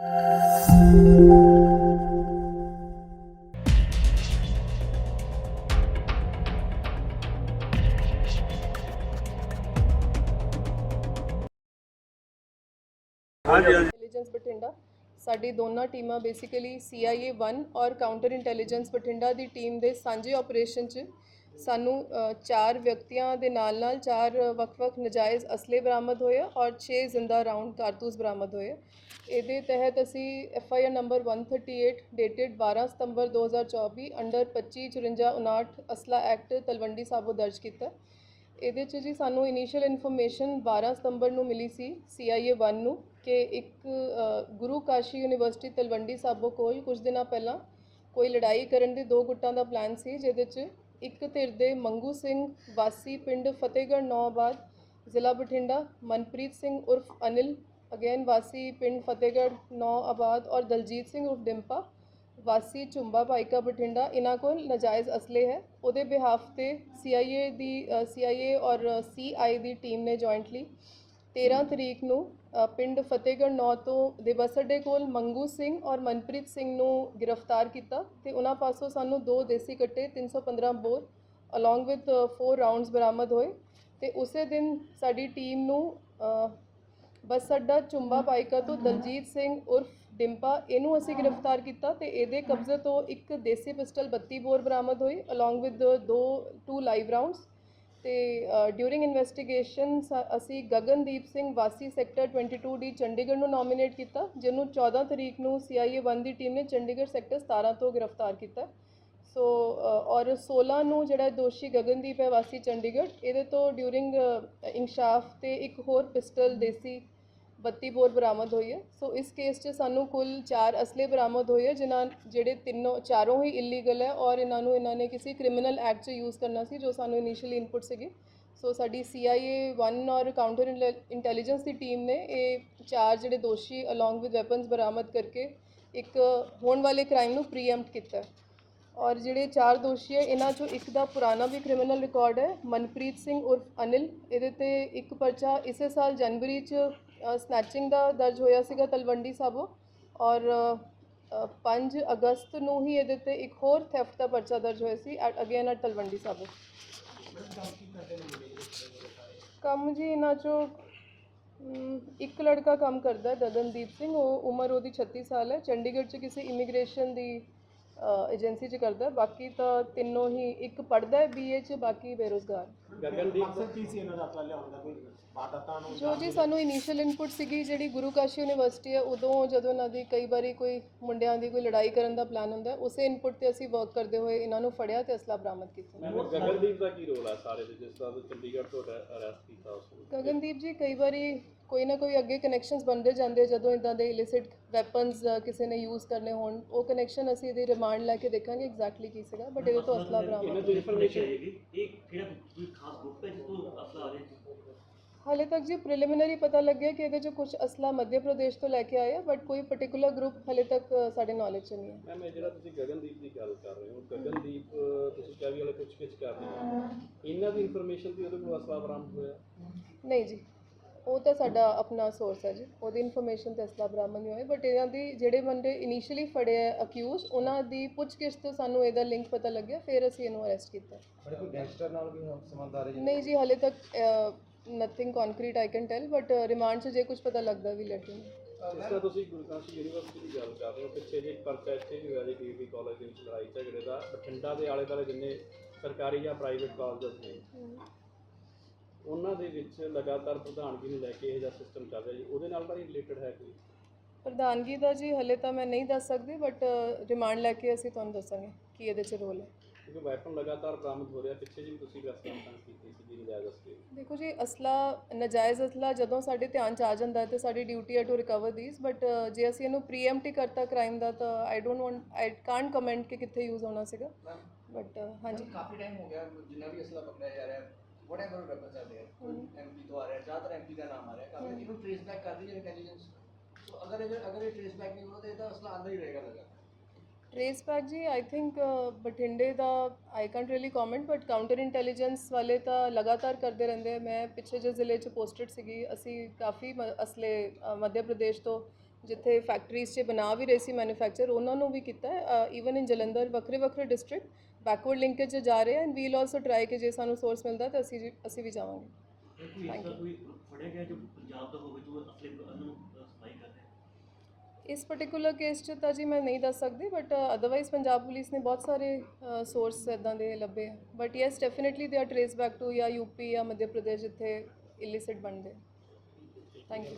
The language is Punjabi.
ਹਾਂਜੀ ਹਾਂਜੀ। ਇੰਟੈਲੀਜੈਂਸ ਬਠਿੰਡਾ ਸਾਡੀ ਦੋਨਾਂ ਟੀਮਾਂ ਬੇਸਿਕਲੀ CIA 1 ਔਰ ਕਾਊਂਟਰ ਇੰਟੈਲੀਜੈਂਸ ਬਠਿੰਡਾ ਦੀ ਟੀਮ ਦੇ ਸਾਂਝੇ ਆਪਰੇਸ਼ਨ 'ਚ ਸਾਨੂੰ ਚਾਰ ਵਿਅਕਤੀਆਂ ਦੇ ਨਾਲ ਨਾਲ ਚਾਰ ਵੱਖ-ਵੱਖ ਨਜਾਇਜ਼ ਅਸਲੇ ਬਰਾਮਦ ਹੋਏ ਔਰ 6 ਜ਼ਿੰਦਾ ਰਾਉਂਡ ਕਾਰਤੂਸ ਬਰਾਮਦ ਹੋਏ ਇਹਦੇ ਤਹਿਤ ਅਸੀਂ F I R number 138 dated 12 September 2024 under 2554 ਅਸਲਾ ਐਕਟ ਤਲਵੰਡੀ ਸਾਬੋ ਦਰਜ ਕੀਤਾ। ਇਹਦੇ 'ਚ ਜੀ ਸਾਨੂੰ ਇਨੀਸ਼ੀਅਲ ਇਨਫੋਰਮੇਸ਼ਨ 12 ਸਤੰਬਰ ਨੂੰ ਮਿਲੀ ਸੀ CIA 1 ਨੂੰ ਕਿ ਇੱਕ ਗੁਰੂ ਕਾਸ਼ੀ ਯੂਨੀਵਰਸਿਟੀ ਤਲਵੰਡੀ ਸਾਬੋ ਕੋਲ ਕੁਝ ਦਿਨਾਂ ਪਹਿਲਾਂ ਕੋਈ ਲੜਾਈ ਕਰਨ ਦੇ ਦੋ ਗੁੱਟਾਂ ਦਾ ਪਲਾਨ ਸੀ, ਜਿਹਦੇ 'ਚ ਇੱਕ ਧਿਰ ਦੇ ਮੰਗੂ ਸਿੰਘ ਵਾਸੀ ਪਿੰਡ ਫਤਿਹਗੜ੍ਹ ਨੌਆਬਾਦ ਜ਼ਿਲ੍ਹਾ ਬਠਿੰਡਾ, ਮਨਪ੍ਰੀਤ ਸਿੰਘ ਉਰਫ ਅਨਿਲ, ਅਗੇਨ ਵਾਸੀ ਪਿੰਡ ਫਤਿਹਗੜ੍ਹ ਨੌ ਆਬਾਦ ਔਰ ਦਲਜੀਤ ਸਿੰਘ ਉਰਫ ਡਿੰਪਾ, ਵਾਸੀ ਝੁੰਬਾ ਭਾਈਕਾ ਬਠਿੰਡਾ ਇਹਨਾਂ ਕੋਲ ਨਜਾਇਜ਼ ਅਸਲੇ ਹੈ। ਉਹਦੇ ਬਿਹਾਫ ਤੇ CIA ਦੀ CIA ਔਰ CI ਦੀ ਟੀਮ ਨੇ ਜੁਆਇੰਟਲੀ 13 ਤਰੀਕ ਨੂੰ ਪਿੰਡ ਫਤਿਹਗੜ੍ਹ ਨੌ ਤੋਂ ਦੇ ਬੱਸ ਅੱਡੇ ਕੋਲ ਮੰਗੂ ਸਿੰਘ ਔਰ ਮਨਪ੍ਰੀਤ ਸਿੰਘ ਨੂੰ ਗ੍ਰਿਫਤਾਰ ਕੀਤਾ ਤੇ ਉਹਨਾਂ ਪਾਸੋਂ ਸਾਨੂੰ ਦੋ ਦੇਸੀ ਕੱਟੇ 315 ਬੋਰ, ਅਲੋਂਗ ਵਿਦ 4 ਰਾਉਂਡਸ ਬਰਾਮਦ ਹੋਏ ਤੇ ਉਸੇ ਦਿਨ ਸਾਡੀ ਟੀਮ ਨੂੰ ਬੱਸ ਅੱਡਾ ਚੁੰਬਾ ਪਾਈਕਾ ਤੋਂ ਦਲਜੀਤ ਸਿੰਘ ਉਰਫ ਡਿੰਪਾ ਇਹਨੂੰ ਅਸੀਂ ਗ੍ਰਿਫਤਾਰ ਕੀਤਾ ਤੇ ਇਹਦੇ ਕਬਜ਼ੇ ਤੋਂ ਇੱਕ ਦੇਸੀ ਪਿਸਟਲ 32 ਬੋਰ ਬਰਾਮਦ ਹੋਈ ਅਲੋਂਗ ਵਿਦ ਦੋ ਟੂ ਲਾਈਵ ਰਾਉਂਡਸ ਤੇ ਡਿਊਰਿੰਗ ਇਨਵੈਸਟੀਗੇਸ਼ਨ ਅਸੀਂ ਗਗਨਦੀਪ ਸਿੰਘ ਵਾਸੀ ਸੈਕਟਰ 22 ਡੀ ਚੰਡੀਗੜ੍ਹ ਨੂੰ ਨੋਮੀਨੇਟ ਕੀਤਾ, ਜਿਹਨੂੰ 14 ਤਰੀਕ ਨੂੰ CIA 1 ਦੀ ਟੀਮ ਨੇ ਚੰਡੀਗੜ੍ਹ ਸੈਕਟਰ 17 ਤੋਂ ਗ੍ਰਿਫਤਾਰ ਕੀਤਾ। ਸੋ ਔਰ 16 ਨੂੰ ਜਿਹੜਾ ਦੋਸ਼ੀ ਗਗਨਦੀਪ ਹੈ ਵਾਸੀ ਚੰਡੀਗੜ੍ਹ, ਇਹਦੇ ਤੋਂ ਡਿਊਰਿੰਗ ਇਨਸ਼ਾਫ ਤੇ ਇੱਕ ਹੋਰ ਪਿਸਟਲ ਦੇਸੀ 32 ਬੋਰ ਬਰਾਮਦ ਹੋਈ ਹੈ। ਸੋ ਇਸ ਕੇਸ 'ਚ ਸਾਨੂੰ ਕੁੱਲ 4 ਅਸਲੇ ਬਰਾਮਦ ਹੋਏ ਹੈ ਜਿਨ੍ਹਾਂ ਜਿਹੜੇ ਤਿੰਨੋਂ ਚਾਰੋਂ ਹੀ ਇਲੀਗਲ ਹੈ ਔਰ ਇਹਨਾਂ ਨੂੰ ਇਹਨਾਂ ਨੇ ਕਿਸੇ ਕ੍ਰਿਮੀਨਲ ਐਕਟ 'ਚ ਯੂਜ਼ ਕਰਨਾ ਸੀ, ਜੋ ਸਾਨੂੰ ਇਨੀਸ਼ੀਅਲੀ ਇਨਪੁਟ ਸੀਗੀ। ਸੋ ਸਾਡੀ CIA 1 ਔਰ ਕਾਊਂਟਰ ਇੰਟੈਲੀਜੈਂਸ ਦੀ ਟੀਮ ਨੇ ਇਹ ਚਾਰ ਜਿਹੜੇ ਦੋਸ਼ੀ ਅਲੋਂਗ ਵਿਦ ਵੈਪਨਸ ਬਰਾਮਦ ਕਰਕੇ ਇੱਕ ਹੋਣ ਵਾਲੇ ਕ੍ਰਾਈਮ ਨੂੰ ਪ੍ਰੀਐਮਪਟ ਕੀਤਾ। ਔਰ ਜਿਹੜੇ ਚਾਰ ਦੋਸ਼ੀ ਹੈ, ਇਹਨਾਂ ਚੋਂ ਇੱਕ ਦਾ ਪੁਰਾਣਾ ਵੀ ਕ੍ਰਿਮੀਨਲ ਰਿਕਾਰਡ ਹੈ, ਮਨਪ੍ਰੀਤ ਸਿੰਘ ਉਰਫ ਅਨਿਲ। ਇਹਦੇ ਤੇ ਇੱਕ ਪਰਚਾ ਇਸੇ ਸਾਲ ਜਨਵਰੀ ਚ ਸਨੈਚਿੰਗ ਦਾ ਦਰਜ ਹੋਇਆ ਸੀਗਾ ਤਲਵੰਡੀ ਸਾਬੋ ਔਰ ਅ, 5 ਅਗਸਤ ਨੂੰ ਹੀ ਇਹਦੇ ਤੇ ਇੱਕ ਹੋਰ ਥੈਫਟ ਦਾ ਪਰਚਾ ਦਰਜ ਹੋਇਆ ਸੀ ਅਗੇਨ ਐਟ ਤਲਵੰਡੀ ਸਾਬੋ। ਕੰਮ ਜੀ ਇਹਨਾਂ ਚੋਂ ਇੱਕ ਲੜਕਾ ਕੰਮ ਕਰਦਾ ਦਦਨਦੀਪ ਸਿੰਘ ਉਹ ਉਮਰ ਉਹਦੀ 36 ਸਾਲ ਹੈ ਚੰਡੀਗੜ੍ਹ 'ਚ ਕਿਸੇ ਇਮੀਗ੍ਰੇਸ਼ਨ ਦੀ ਏਜੰਸੀ 'ਚ ਕਰਦਾ ਬਾਕੀ ਤਾਂ ਤਿੰਨੋਂ ਹੀ ਇੱਕ ਪੜ੍ਹਦਾ ਹੈ ਬੀਏ 'ਚ ਬਾਕੀ ਬੇਰੁਜ਼ਗਾਰ। ਮਕਸਦ ਕੀ ਸੀ ਇਹਨਾਂ ਦਾ ਅਸਲਾ ਲਿਆਉਣ ਦਾ? ਕੋਈ ਵਾਰਦਾਤਾਂ ਨੂੰ ਜੋ ਜੀ ਸਾਨੂੰ ਇਨੀਸ਼ੀਅਲ ਇਨਪੁਟ ਸੀਗੀ ਜਿਹੜੀ ਗੁਰੂ ਕਾਸ਼ੀ ਯੂਨੀਵਰਸਿਟੀ ਹੈ ਉਦੋਂ ਜਦੋਂ ਇਹਨਾਂ ਦੀ ਕਈ ਵਾਰੀ ਕੋਈ ਮੁੰਡਿਆਂ ਦੀ ਕੋਈ ਲੜਾਈ ਕਰਨ ਦਾ ਪਲਾਨ ਹੁੰਦਾ ਉਸੇ ਇਨਪੁਟ ਤੇ ਅਸੀਂ ਵਰਕ ਕਰਦੇ ਹੋਏ ਇਹਨਾਂ ਨੂੰ ਫੜਿਆ ਤੇ ਅਸਲਾ ਬਰਾਮਦ ਕੀਤਾ। ਗਗਨਦੀਪ ਦਾ ਕੀ ਰੋਲ ਹੈ ਸਾਰੇ ਦੇ ਜਿਸ ਤਰ੍ਹਾਂ ਚੰਡੀਗੜ੍ਹ ਤੋਂ ਅਰੈਸਟ ਕੀਤਾ ਉਸ ਨੂੰ? ਗਗਨਦੀਪ ਜੀ ਕਈ ਵਾਰੀ ਕੋਈ ਨਾ ਕੋਈ ਅੱਗੇ ਕਨੈਕਸ਼ਨਸ ਬਣਦੇ ਜਾਂਦੇ ਜਦੋਂ ਇਦਾਂ ਦੇ ਇਲਿਸਿਟ ਵੈਪਨਸ ਕਿਸੇ ਨੇ ਯੂਜ਼ ਕਰਨੇ ਹੋਣ ਉਹ ਕਨੈਕਸ਼ਨ ਅਸੀਂ ਇਹਦੀ ਰਿਮਾਂਡ ਲੈ ਕੇ ਦੇਖਾਂਗੇ ਐਗਜ਼ੈਕਟਲੀ ਕੀ ਸੀਗਾ ਬਟ ਇਹਦੇ ਤੋਂ ਅਸਲਾ ਬਰਾਮਦ ਇਹਨਾਂ ਤੋਂ ਇਨਫੋਰਮੇਸ਼ਨ ਇੱਕ ਕਿਹੜਾ ਕੋਈ ਖਾਸ ਗਰੁੱਪ ਹੈ ਜਿੱਥੋਂ ਅਸਲਾ ਆ ਰਿਹਾ? ਹਾਲੇ ਤੱਕ ਜੀ ਪ੍ਰੀਲਿਮਿਨਰੀ ਪਤਾ ਲੱਗਿਆ ਕਿ ਇਹਦੇ 'ਚ ਕੁਝ ਅਸਲਾ ਮੱਧ ਪ੍ਰਦੇਸ਼ ਤੋਂ ਲੈ ਕੇ ਆਏ ਆ ਬਟ ਕੋਈ ਪਾਰਟਿਕੂਲਰ ਗਰੁੱਪ ਹਾਲੇ ਤੱਕ ਸਾਡੇ ਨੌਲੇਜ 'ਚ ਨਹੀਂ ਹੈ। ਮੈਮ ਇਹ ਜਿਹੜਾ ਤੁਸੀਂ ਗਗਨਦੀਪ ਦੀ ਗੱਲ ਕਰ ਰਹੇ ਹੋ ਗਗਨਦੀਪ ਤੁਸੀਂ ਕਿਹਾ ਵੀ ਵਾਲੇ ਪੁੱਛ ਗਿੱਛ ਕਰ ਰਹੇ ਹੋ। ਇਹਨਾਂ ਦੀ ਇਨਫੋਰਮੇਸ਼ਨ ਦੀ ਉਹਦੇ ਕੋਲ ਅਸਲਾ ਬਰਾਮਦ ਹੋਇਆ? ਨਹੀਂ ਜੀ। ਉਹ ਤਾਂ ਸਾਡਾ ਆਪਣਾ ਸੋਰਸ ਹੈ ਜੀ। ਉਹਦੀ ਇਨਫੋਰਮੇਸ਼ਨ ਤੇ ਅਸਲਾ ਬਰਾਮਦ ਨਹੀਂ ਹੋਈ ਬਟ ਇਹਨਾਂ ਦੀ ਜਿਹੜੇ ਬੰਦੇ ਇਨੀਸ਼ੀਅਲੀ ਫੜੇ ਆ ਅਕਿਊਜ਼ ਉਹਨਾਂ ਦੀ ਪੁੱਛਗਿੱਛ ਤੋਂ ਸਾਨੂੰ ਇਹਦਾ ਲਿੰਕ ਪਤਾ ਲੱਗਿਆ ਫਿਰ ਅਸੀਂ ਇਹਨੂੰ ਅਰੈਸਟ ਕੀਤਾ। ਬੜੇ ਕੋਈ ਗੈਂਗਸਟਰ ਨਾਲ ਵੀ ਸੰਬੰਧ ਆ ਰਹੇ ਨਹੀਂ ਜੀ ਹਾਲੇ ਤੱਕ nothing concrete I can tell but remand 'ਚ ਜੇ ਕੁਝ ਪਤਾ ਲੱਗਦਾ ਵੀ ਲੈਟ ਜਿਸ ਤਰ੍ਹਾਂ ਤੁਸੀਂ ਗੁਰਦਾਸ ਯੂਨੀਵਰਸਿਟੀ ਦੀ ਗੱਲ ਕਰ ਰਹੇ ਹੋ ਪਿੱਛੇ ਜੇ ਇੱਕ ਪਰਚਾ ਇੱਥੇ ਵੀ ਹੋਇਆ ਜੀ ਕਾਲਜ ਦੇ ਵਿੱਚ ਲੜਾਈ ਝਗੜੇ ਦਾ ਬਠਿੰਡਾ ਦੇ ਆਲੇ ਦੁਆਲੇ ਜਿੰਨੇ ਸਰਕਾਰੀ ਜਾਂ ਪ੍ਰਾਈਵੇਟ ਕਾਲਜਸ ਨੇ। ਉਹਨਾਂ ਦੇ ਵਿੱਚ ਲਗਾਤਾਰ ਪ੍ਰਧਾਨਗੀ ਨੂੰ ਲੈ ਕੇ ਇਹ ਜਿਹਾ ਸਿਸਟਮ ਚੱਲ ਰਿਹਾ ਜੀ ਉਹਦੇ ਨਾਲ ਤਾਂ ਨਹੀਂ ਰਿਲੇਟਡ ਹੈ ਕੋਈ? ਪ੍ਰਧਾਨਗੀ ਦਾ ਜੀ ਹਲੇ ਤਾਂ ਮੈਂ ਨਹੀਂ ਦੱਸ ਸਕਦੀ ਬਟ ਰਿਮਾਂਡ ਲੈ ਕੇ ਅਸੀਂ ਤੁਹਾਨੂੰ ਦੱਸਾਂਗੇ ਕੀ ਇਹਦੇ 'ਚ ਰੋਲ ਹੈ। ਕਿਉਂਕਿ ਵੈਪਨ ਲਗਾਤਾਰ ਬਰਾਮਦ ਹੋ ਰਿਹਾ ਪਿੱਛੇ ਜੀ ਵੀ ਤੁਸੀਂ ਕਾਨਫਰੰਸ ਕੀਤੀ ਸੀ ਜੀ ਨਜਾਇਜ਼ ਅਸਲੇ ਦੇਖੋ ਜੀ ਅਸਲਾ ਨਜਾਇਜ਼ ਅਸਲਾ ਜਦੋਂ ਸਾਡੇ ਧਿਆਨ ਚ ਆ ਜਾਂਦਾ ਹੈ ਤੇ ਸਾਡੀ ਡਿਊਟੀ ਹੈ ਟੂ ਰਿਕਵਰ ਥੀਸ ਬਟ ਜੇ ਅਸੀਂ ਇਹਨੂੰ ਪ੍ਰੀਐਮਪਟ ਕਰਤਾ ਕ੍ਰਾਈਮ ਦਾ ਤਾਂ I don't want I can't comment ਕਿ ਕਿੱਥੇ ਯੂਜ਼ ਹੋਣਾ ਸੀਗਾ। ਬਟ ਹਾਂਜੀ। ਕਾਫੀ ਟਾਈਮ ਹੋ ਗਿਆ ਜਿੰਨਾ ਵੀ ਅਸਲਾ ਪਕੜਿਆ ਜਾ ਰਿਹਾ whatever weapons are there MP ਤੋਂ ਆ ਰਿਹਾ ਜ਼ਿਆਦਾਤਰ ਐਮਪੀ ਦਾ ਨਾਮ ਆ ਰਿਹਾ ਕਾਫੀ ਇਵਨ ਟ੍ਰੇਸ ਬੈਕ ਕਰ ਰਹੀ ਹੈ ਇੰਟੈਲੀਜੈਂਸ ਸੋ ਅਗਰ ਇਹ ਅਗਰ ਇਹ ਟ੍ਰੇਸ ਬੈਕ ਨਹੀਂ ਹੋਣਾ ਤਾਂ ਇਹਦਾ ਅਸਲਾ ਆਂਦਾ ਹੀ ਰਹੇਗਾ ਲਗਾ ਟ੍ਰੇਸ ਬੈਕ ਜੀ ਆਈ ਥਿੰਕ ਬਠਿੰਡੇ ਦਾ I can't really comment but counter intelligence ਵਾਲੇ ਤਾਂ ਲਗਾਤਾਰ ਕਰਦੇ ਰਹਿੰਦੇ ਆ ਮੈਂ ਪਿੱਛੇ ਜੇ ਜ਼ਿਲ੍ਹੇ ਚ ਪੋਸਟਡ ਸੀਗੀ ਅਸੀਂ ਕਾਫੀ ਮ- ਅਸਲੇ ਅ, ਮੱਧ ਪ੍ਰਦੇਸ਼ ਤੋਂ ਜਿੱਥੇ ਫੈਕਟਰੀਜ਼ 'ਚ ਬਣਾ ਵੀ ਰਹੇ ਸੀ ਮੈਨੂਫੈਕਚਰ ਉਹਨਾਂ ਨੂੰ ਵੀ ਕੀਤਾ ਹੈ ਈਵਨ ਇਨ ਜਲੰਧਰ ਵੱਖਰੇ ਵੱਖਰੇ ਡਿਸਟ੍ਰਿਕਟ ਬੈਕਵਰਡ ਲਿੰਕੇਜ 'ਚ ਜਾ ਰਹੇ ਹਨ ਵੀਲ ਆਲਸੋ ਟਰਾਈ ਕਿ ਜੇ ਸਾਨੂੰ ਸੋਰਸ ਮਿਲਦਾ ਤਾਂ ਅਸੀਂ ਅਸੀਂ ਵੀ ਜਾਵਾਂਗੇ। ਕੋਈ ਐਸਾ ਕੋਈ ਫੜਿਆ ਗਿਆ ਜੋ ਪੰਜਾਬ ਦਾ ਹੋਵੇ ਜੋ ਅਸਲੇ ਨੂੰ ਸਪਲਾਈ ਕਰ ਰਿਹਾ? ਇਸ ਪਾਰਟਿਕੂਲਰ ਕੇਸ 'ਚ ਤਾਂ ਜੀ ਮੈਂ ਨਹੀਂ ਦੱਸ ਸਕਦੀ ਬਟ ਅਦਰਵਾਈਜ਼ ਪੰਜਾਬ ਪੁਲਿਸ ਨੇ ਬਹੁਤ ਸਾਰੇ ਸੋਰਸ ਇਦਾਂ ਦੇ ਲੱਭੇ but yes definitely they are trace back to ਜਾਂ ਯੂਪੀ ਜਾਂ ਮੱਧ ਪ੍ਰਦੇਸ਼ ਜਿੱਥੇ ਇਲਿਸਿਟ ਬਣਦੇ ਥੈਂਕ ਯੂ